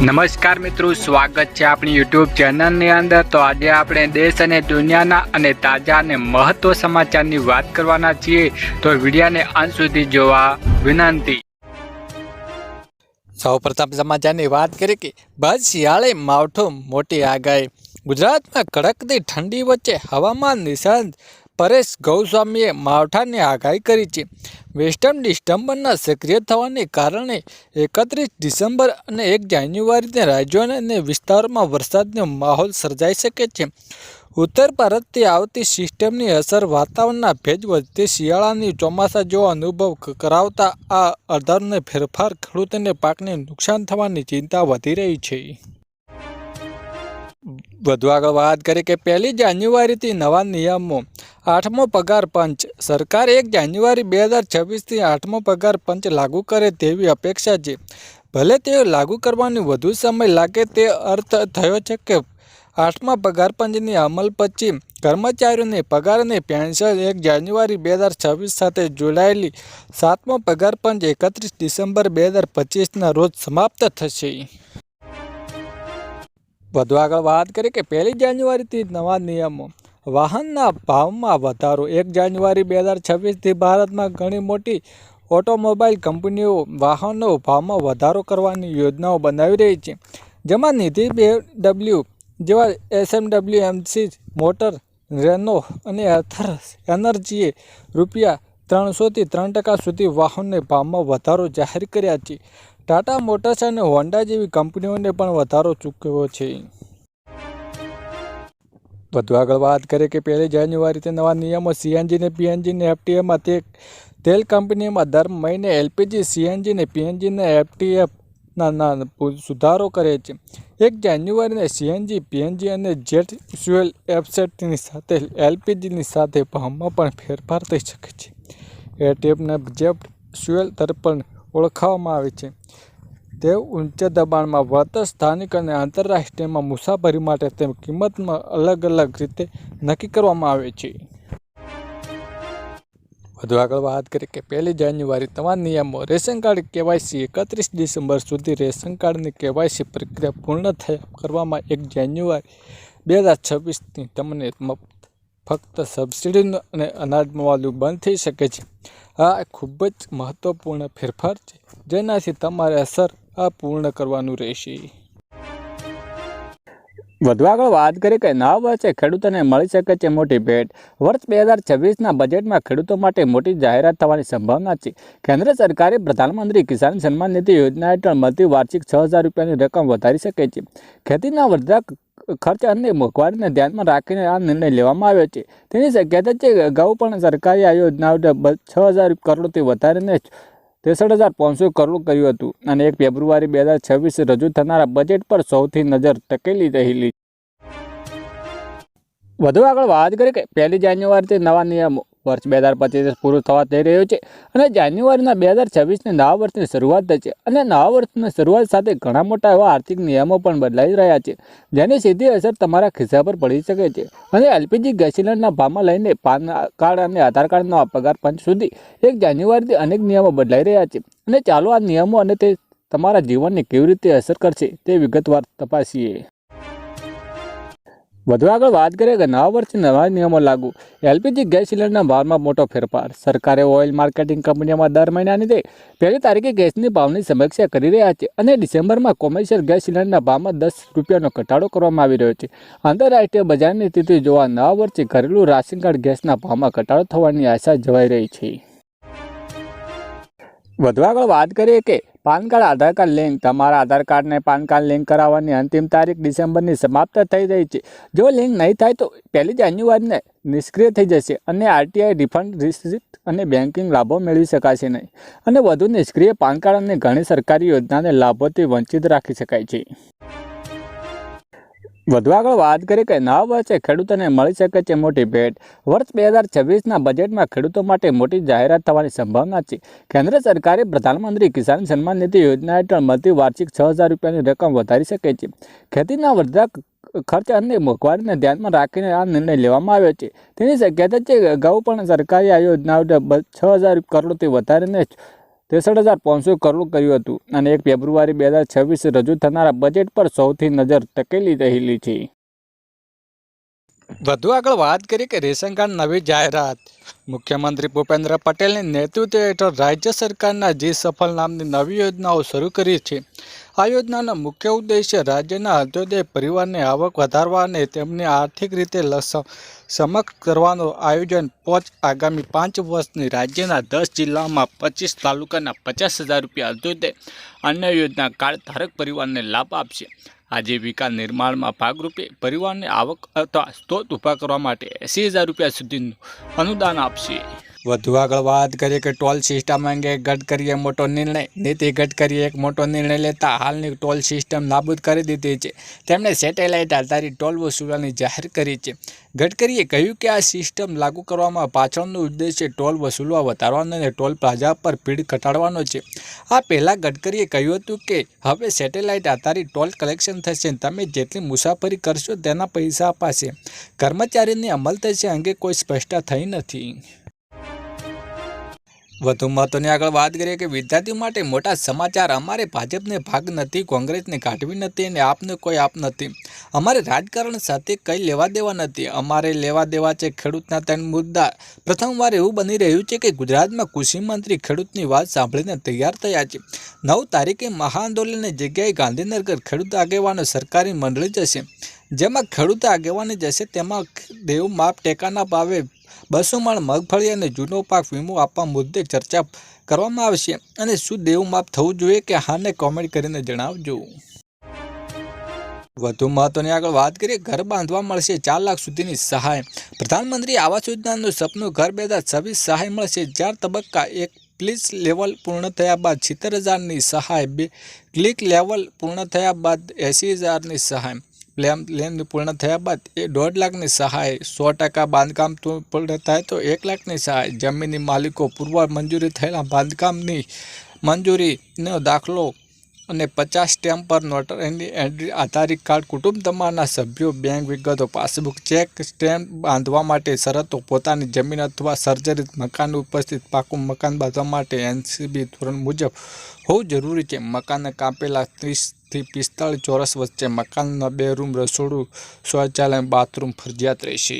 નમસ્કાર મિત્રો, સ્વાગત છે આપણી યુટ્યુબ ચેનલની અંદર. તો આજે આપણે દેશ અને દુનિયાના અને તાજા અને મહત્વ સમાચારની વાત કરવાના છીએ. તો વિડીયાને અંત સુધી જોવા વિનંતી. સૌ પ્રથમ સમાચારની વાત કરીએ કે બસ શિયાળે માવઠું મોટી આગાહી. ગુજરાતમાં કડકતી ઠંડી વચ્ચે હવામાન નિષ્ણાંત પરેશ ગૌસ્વામીએ માવઠાની આગાહી કરી છે. વેસ્ટર્ન ડિસ્ટર્બન્સના સક્રિય થવાને કારણે એકત્રીસ ડિસેમ્બર અને એક જાન્યુઆરીને રાજ્યોને અને વિસ્તારોમાં વરસાદનો માહોલ સર્જાઈ શકે છે. ઉત્તર ભારતથી આવતી સિસ્ટમની અસર વાતાવરણના ભેજ વધતી શિયાળાની ચોમાસા જેવો અનુભવ કરાવતા આ અર્ધારને ફેરફાર ખેડૂતોને પાકને નુકસાન થવાની ચિંતા વધી રહી છે. વધુ આગળ વાત કરીએ કે પહેલી જાન્યુઆરીથી નવા નિયમો, આઠમો પગાર પંચ. સરકાર એક જાન્યુઆરી બે હજાર છવ્વીસથી આઠમો પગાર પંચ લાગુ કરે તેવી અપેક્ષા છે. ભલે તે લાગુ કરવાની વધુ સમય લાગે તે અર્થ થયો છે કે આઠમા પગાર પંચની અમલ પછી કર્મચારીઓને પગાર અને પેન્શન એક જાન્યુઆરી બે હજાર છવ્વીસ સાથે જોડાયેલી સાતમો પગાર પંચ એકત્રીસ ડિસેમ્બર બે હજાર પચીસના રોજ સમાપ્ત થશે. વધુ આગળ વાત કરીએ કે પહેલી જાન્યુઆરીથી નવા નિયમો. વાહનના ભાવમાં વધારો. એક જાન્યુઆરી બે હજાર છવ્વીસથી ભારતમાં ઘણી મોટી ઓટોમોબાઈલ કંપનીઓ વાહનો ભાવમાં વધારો કરવાની યોજનાઓ બનાવી રહી છે. જેમાં નિધિ બે ડબલ્યુ જેવા એસએમડબલ્યુ એમસી મોટર, રેનો અને અથર એનર્જીએ રૂપિયા ત્રણસોથી ત્રણ ટકા સુધી વાહનને ભાવમાં વધારો જાહેર કર્યા છે. ટાટા મોટર્સ અને હોન્ડા જેવી કંપનીઓને પણ વધારો ચૂકવ્યો છે. વધુ આગળ વાત કરીએ કે પહેલી જાન્યુઆરીથી નવા નિયમો સીએનજી ને પીએનજી એફટીએમાં તે તેલ કંપનીમાં દર મહિને એલપીજી સીએનજી ને પીએનજી ને એફટીએફ ના ના, સુધારો કરે છે. એક જાન્યુઆરીને સીએનજી પીએનજી અને જેટ ફ્યુએલ એફસેટની સાથે એલપીજીની સાથે ભાવમાં પણ ફેરફાર થઈ શકે છે. એટીએફને જેટ ફ્યુએલ તરફ પણ ઓળખાવવામાં આવે છે. તે ઊંચા દબાણમાં વળતર સ્થાનિક અને આંતરરાષ્ટ્રીયમાં મુસાફરી માટે તેમ કિંમતમાં અલગ અલગ રીતે નક્કી કરવામાં આવે છે. વધુ આગળ વાત કરીએ કે પહેલી જાન્યુઆરી તમામ નિયમો રેશન કાર્ડ કેવાયસી એકત્રીસ ડિસેમ્બર સુધી રેશન કાર્ડની કેવાયસી પ્રક્રિયા પૂર્ણ થયા કરવામાં એક જાન્યુઆરી બે હજાર છવ્વીસથી તમને મફત ફક્ત સબસિડીનું અને અનાજ મળવાનું બંધ થઈ શકે છે. આ ખૂબ જ મહત્વપૂર્ણ ફેરફાર છે. જેનાથી તમારે અસર આ પૂર્ણ કરવાનું રહેશે. વધુ આગળ વાત કરીએ કે નવા વર્ષે ખેડૂતોને મળી શકે છે મોટી ભેટ. વર્ષ બે હજાર છવ્વીસના બજેટમાં ખેડૂતો માટે મોટી જાહેરાત થવાની સંભાવના છે. કેન્દ્ર સરકારે પ્રધાનમંત્રી કિસાન સન્માન નિધિ યોજના હેઠળ મળતી વાર્ષિક છ હજાર રૂપિયાની રકમ વધારી શકે છે. ખેતીના વધતા ખર્ચ અને મોંઘવારીને ધ્યાનમાં રાખીને આ નિર્ણય લેવામાં આવ્યો છે. તેની શક્યતા છે અગાઉ પણ સરકારે આ યોજના છ હજાર કરોડથી વધારીને ત્રેસઠ હજાર પાંચસો કરોડ કર્યું હતું અને એક ફેબ્રુઆરી બે હજાર છવ્વીસ રજૂ થનારા બજેટ પર સૌથી નજર ટકેલી રહેલી. વધુ આગળ વાત કરીએ કે પહેલી જાન્યુઆરીથી નવા નિયમો વર્ષ બે હજાર પચીસ પૂરું થવા જઈ રહ્યું છે અને જાન્યુઆરીના બે હજાર છવ્વીસની નવા વર્ષની શરૂઆત થઈ છે અને નવા વર્ષની શરૂઆત સાથે ઘણા મોટા એવા આર્થિક નિયમો પણ બદલાઈ રહ્યા છે, જેની સીધી અસર તમારા ખિસ્સા પર પડી શકે છે. અને એલપીજી ગેસ સિલિન્ડરના ભાવમાં લઈને પાન કાર્ડ અને આધાર કાર્ડના પગાર પંચ સુધી એક જાન્યુઆરીથી અનેક નિયમો બદલાઈ રહ્યા છે અને ચાલો આ નિયમો અને તે તમારા જીવનને કેવી રીતે અસર કરશે તે વિગતવાર તપાસીએ. વધુ આગળ વાત કરીએ કે નવા વર્ષે નવા નિયમો લાગુ. એલપીજી ગેસ સિલિન્ડરના ભાવમાં મોટો ફેરફાર. સરકારે ઓઇલ માર્કેટિંગ કંપનીઓમાં દર મહિનાની તે પહેલી તારીખે ગેસની ભાવની સમીક્ષા કરી રહ્યા છે અને ડિસેમ્બરમાં કોમર્શિયલ ગેસ સિલિન્ડરના ભાવમાં દસ રૂપિયાનો ઘટાડો કરવામાં આવી રહ્યો છે. આંતરરાષ્ટ્રીય બજારની સ્થિતિ જોવા નવા વર્ષે ઘરેલું રાશન કાર્ડ ગેસના ભાવમાં ઘટાડો થવાની આશા જવાઈ રહી છે. વધુ આગળ વાત કરીએ કે PAN card, Aadhaar card link. તમારા આધાર કાર્ડને પાન કાર્ડ લિંક કરાવવાની અંતિમ તારીખ ડિસેમ્બરની સમાપ્ત થઈ રહી છે. જો લિંક નહીં થાય તો પહેલી જાન્યુઆરીને નિષ્ક્રિય થઈ જશે અને આરટીઆઈ રિફંડ, રિસિપ્ટ અને બેન્કિંગ લાભો મેળવી શકાશે નહીં. અને વધુ નિષ્ક્રિય પાન કાર્ડ અને ઘણી સરકારી યોજનાને લાભોથી વંચિત રાખી શકાય છે. વધુ આગળ વાત કરીએ કે નવા વર્ષે ખેડૂતોને મળી શકે છે મોટી ભેટ. વર્ષ બે હજાર છવ્વીસના બજેટમાં ખેડૂતો માટે મોટી જાહેરાત થવાની સંભાવના છે. કેન્દ્ર સરકારે પ્રધાનમંત્રી કિસાન સન્માન નિધિ યોજના હેઠળ મળતી વાર્ષિક છ હજાર રૂપિયાની રકમ વધારી શકે છે. ખેતીના વધતા ખર્ચ અને મોંઘવારીને ધ્યાનમાં રાખીને આ નિર્ણય લેવામાં આવ્યો છે. તેની શક્યતા છે અગાઉ પણ સરકારે આ યોજના છ હજાર કરોડથી વધારીને ત્રેસઠ હજાર પાંચસો કરોડ કર્યું હતું અને એક ફેબ્રુઆરી બે હજાર છવ્વીસ રજૂ થનારા બજેટ પર સૌથી નજર ટકેલી રહેલી છે. વધુ આગળ વાત કરીએ કે રેશન કાર્ડ નવી જાહેરાત. મુખ્યમંત્રી ભૂપેન્દ્ર પટેલની નેતૃત્વ હેઠળ રાજ્ય સરકારના જી સફળ નામની નવી યોજનાઓ શરૂ કરી છે. આ યોજનાનો મુખ્ય ઉદ્દેશ્ય રાજ્યના અંત્યોદય પરિવારને આવક વધારવા અને તેમને આર્થિક રીતે સમક્ષ કરવાનું આયોજન. પહોંચ આગામી પાંચ વર્ષની રાજ્યના દસ જિલ્લામાં પચીસ તાલુકાના પચાસ હજાર રૂપિયા અંત્યોદય અન્ય યોજના કાર્ડ ધારક પરિવારને લાભ આપશે. આજીવિકા નિર્માણમાં ભાગરૂપે પરિવારને આવક અથવા સ્ત્રોત ઊભા કરવા માટે એંસી હજાર રૂપિયા સુધીનું અનુદાન આપશે. વધુ આગળ વાત કરીએ કે ટોલ સિસ્ટમ અંગે ગડકરીએ મોટો નિર્ણય. નીતિ ગડકરીએ એક મોટો નિર્ણય લેતા હાલની ટોલ સિસ્ટમ નાબૂદ કરી દીધી છે. તેમણે સેટેલાઇટ આધારિત ટોલ વસૂલવાની જાહેર કરી છે. ગડકરીએ કહ્યું કે આ સિસ્ટમ લાગુ કરવામાં પાછળનો ઉદ્દેશ્ય ટોલ વસૂલવા વધારવાનો અને ટોલ પ્લાઝા પર ભીડ ઘટાડવાનો છે. આ પહેલાં ગડકરીએ કહ્યું હતું કે હવે સેટેલાઇટ આધારિત ટોલ કલેક્શન થશે તમે જેટલી મુસાફરી કરશો તેના પૈસા અપાશે. કર્મચારીની અમલ થશે અંગે કોઈ સ્પષ્ટતા થઈ નથી. વધુ મહત્વની આગળ વાત કરીએ કે વિદ્યાર્થીઓ માટે મોટા સમાચાર અમારે ભાજપને ભાગ નથી, કોંગ્રેસને કાઢવી નથી અને આપને કોઈ આપ નથી. અમારે રાજકારણ સાથે કંઈ લેવા દેવા નથી. અમારે લેવા દેવા છે ખેડૂતના ત્રણ મુદ્દા. પ્રથમવાર એવું બની રહ્યું છે કે ગુજરાતમાં કૃષિ મંત્રી ખેડૂતની વાત સાંભળીને તૈયાર થયા છે. નવ તારીખે મહાઆંદોલનની જગ્યાએ ગાંધીનગર ખેડૂત આગેવાનો સરકારી મંડળી જશે. જેમાં ખેડૂત આગેવાની જશે તેમાં દેવ માપ ટેકાના ભાવે બસો મણ મગફળી અને જૂનો પાક વીમો આપવા મુદ્દે ચર્ચા કરવામાં આવશે. અને શું દેવ માપ થવું જોઈએ કે હાને કોમેન્ટ કરીને જણાવજો. વધુ મહત્વની આગળ વાત કરીએ, ઘર બાંધવા મળશે ચાર લાખ સુધીની સહાય. પ્રધાનમંત્રી આવાસ યોજનાનું સપનું ઘર બે હજાર છવ્વીસ સહાય મળશે. ચાર તબક્કા, એક પ્લીઝ લેવલ પૂર્ણ થયા બાદ સિત્તેર હજારની સહાય, બે ક્લિક લેવલ પૂર્ણ થયા બાદ એંસી હજારની સહાય. પ્લેન લેન પૂર્ણ થયા બાદ એ દોઢ લાખની સહાય, સો ટકા બાંધકામ પૂર્ણ થાય તો એક લાખની સહાય. જમીનની માલિકો પૂર્વ મંજૂરી થયેલા બાંધકામની મંજૂરીનો દાખલો અને પચાસ સ્ટેમ્પ પર નોટર એની એન્ટ્રી આધારિત કાર્ડ કુટુંબ તમારના સભ્યો બેંક વિગતો પાસબુક ચેક સ્ટેમ્પ બાંધવા માટે શરતો, પોતાની જમીન અથવા સર્જરિત મકાન ઉપસ્થિત પાકું મકાન બાંધવા માટે એનસીબી ધોરણ મુજબ હોવું જરૂરી છે. મકાનને કાપેલા ત્રીસથી પિસ્તાળીસ ચોરસ વચ્ચે મકાનના બે રૂમ રસોડું, શૌચાલય, બાથરૂમ ફરજિયાત રહેશે.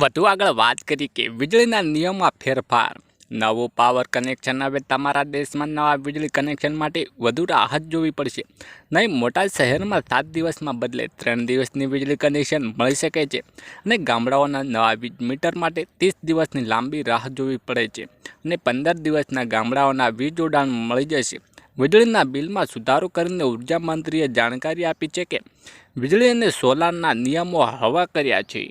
વધુ આગળ વાત કરી કે વીજળીના નિયમમાં ફેરફાર. નવું પાવર કનેક્શન હવે તમારા દેશમાં નવા વીજળી કનેક્શન માટે વધુ રાહત જોવી પડશે. નહીં, મોટા શહેરમાં સાત દિવસમાં બદલે ત્રણ દિવસની વીજળી કનેક્શન મળી શકે છે અને ગામડાઓના નવા વીજ મીટર માટે ત્રીસ દિવસની લાંબી રાહ જોવી પડે છે અને પંદર દિવસના ગામડાઓના વીજ જોડાણ મળી જશે. વીજળીના બિલમાં સુધારો કરીને ઊર્જા મંત્રીએ જાણકારી આપી છે કે વીજળી અને સોલારના નિયમો હવા કર્યા છે.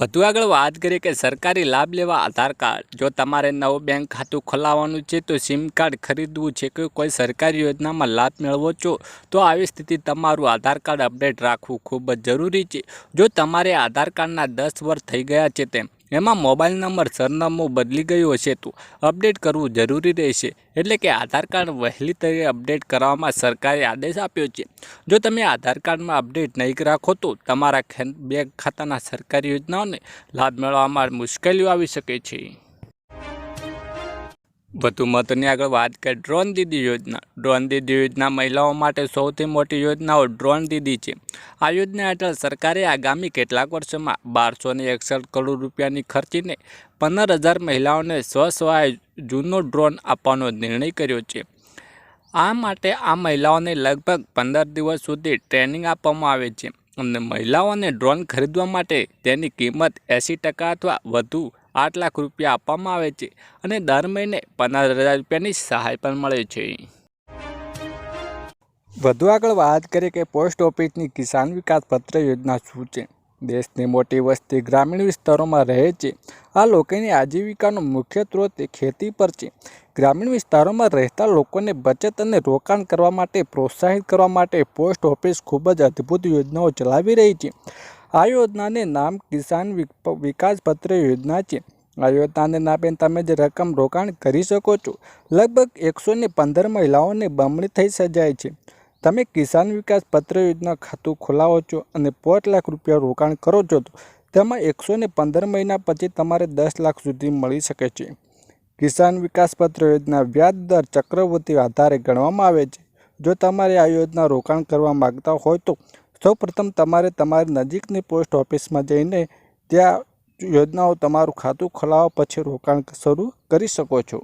વધુ આગળ વાત કરીએ કે સરકારી લાભ લેવા આધાર કાર્ડ. જો તમારે નવું બેંક ખાતું ખોલાવવાનું છે, તો સિમ કાર્ડ ખરીદવું છે કે કોઈ સરકારી યોજનામાં લાભ મેળવો છો, તો આવી સ્થિતિ તમારું આધાર કાર્ડ અપડેટ રાખવું ખૂબ જ જરૂરી છે. જો તમારે આધાર કાર્ડના દસ વર્ષ થઈ ગયા છે તેમ એમાં મોબાઈલ નંબર સરનામું બદલી ગયું હશે તો અપડેટ કરવું જરૂરી રહેશે. એટલે કે આધાર કાર્ડ વહેલી તરીકે અપડેટ કરવામાં સરકારે આદેશ આપ્યો છે. જો તમે આધાર કાર્ડમાં અપડેટ નહીં રાખો તો તમારા બેંક ખાતાના સરકારી યોજનાઓને લાભ મેળવવામાં મુશ્કેલીઓ આવી શકે છે. વધુ મહત્વની આગળ વાત કરીએ ડ્રોન દીદી યોજના. ડ્રોન દીદી યોજના મહિલાઓ માટે સૌથી મોટી યોજનાઓ ડ્રોન દીદી છે. આ યોજના હેઠળ સરકારે આગામી કેટલાક વર્ષોમાં બારસો ને એકસઠ કરોડ રૂપિયાની ખર્ચીને પંદર હજાર મહિલાઓને સ્વસહાય જૂનો ડ્રોન આપવાનો નિર્ણય કર્યો છે. આ માટે આ મહિલાઓને લગભગ પંદર દિવસ સુધી ટ્રેનિંગ આપવામાં આવે છે. અને મહિલાઓને ડ્રોન ખરીદવા માટે તેની કિંમત એંસી ટકા અથવા વધુ આઠ લાખ રૂપિયા આપવામાં આવે છે અને દર મહિને પંદર હજાર રૂપિયાની સહાય પણ મળે છે. વધુ આગળ વાત કરીએ કે પોસ્ટ ઓફિસની કિસાન વિકાસ પત્ર યોજના શું છે? દેશની મોટી વસ્તી ગ્રામીણ વિસ્તારોમાં રહે છે. આ લોકોની આજીવિકાનો મુખ્ય સ્ત્રોત ખેતી પર છે. ગ્રામીણ વિસ્તારોમાં રહેતા લોકોને બચત અને રોકાણ કરવા માટે પ્રોત્સાહિત કરવા માટે પોસ્ટ ઓફિસ ખૂબ જ અદ્ભુત યોજનાઓ ચલાવી રહી છે. આ યોજનાને નામ કિસાન વિક- વિકાસ પત્ર યોજના છે. આ યોજનાને નામે તમે જે રકમ રોકાણ કરી શકો છો, લગભગ એકસો ને પંદર મહિલાઓને બમણી થઈ સજાય છે. તમે કિસાન વિકાસ પત્ર યોજના ખાતું ખોલાવો છો અને પાંચ લાખ રૂપિયા રોકાણ કરો છો તો તેમાં એકસો ને પંદર મહિના પછી તમારે દસ લાખ સુધી મળી શકે છે. કિસાન વિકાસ પત્ર યોજના વ્યાજ દર ચક્રવૃત્તિ આધારે ગણવામાં આવે છે. જો તમારે આ યોજના રોકાણ કરવા માગતા હોય તો સૌપ્રથમ તમારે તમારી નજીકની પોસ્ટ ઓફિસમાં જઈને ત્યાં યોજનાઓ તમારું ખાતું ખોલાવવા પછી રોકાણ શરૂ કરી શકો છો.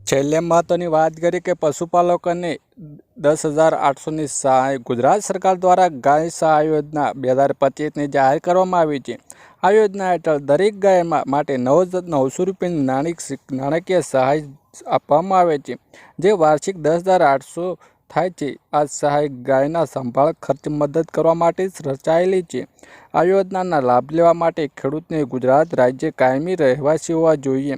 છેલ્લે મહત્વની વાત કરીએ કે પશુપાલકોને દસ હજાર આઠસોની સહાય ગુજરાત સરકાર દ્વારા ગાય સહાય યોજના બે હજાર પચીસની જાહેર કરવામાં આવી છે. આ યોજના હેઠળ દરેક ગાયમાં માટે નવ નવસો રૂપિયાની નાણાકીય સહાય આપવામાં આવે છે, જે વાર્ષિક દસ હજાર આઠસો થાય છે. આ સહાય ગાયના સંભાળ, ખર્ચ, મદદ કરવા માટે રચાયેલી છે. આ યોજનાના લાભ લેવા માટે ખેડૂતને ગુજરાત રાજ્ય કાયમી રહેવાસી હોવા જોઈએ.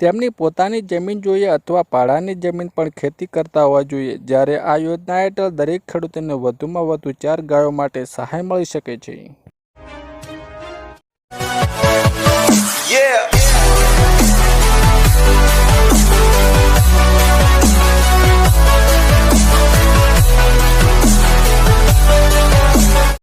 તેમની પોતાની જમીન જોઈએ અથવા પાડાની જમીન પણ ખેતી કરતા હોવા જોઈએ. જ્યારે આ યોજના હેઠળ દરેક ખેડૂતોને વધુમાં વધુ ચાર ગાયો માટે સહાય મળી શકે છે. Yeah.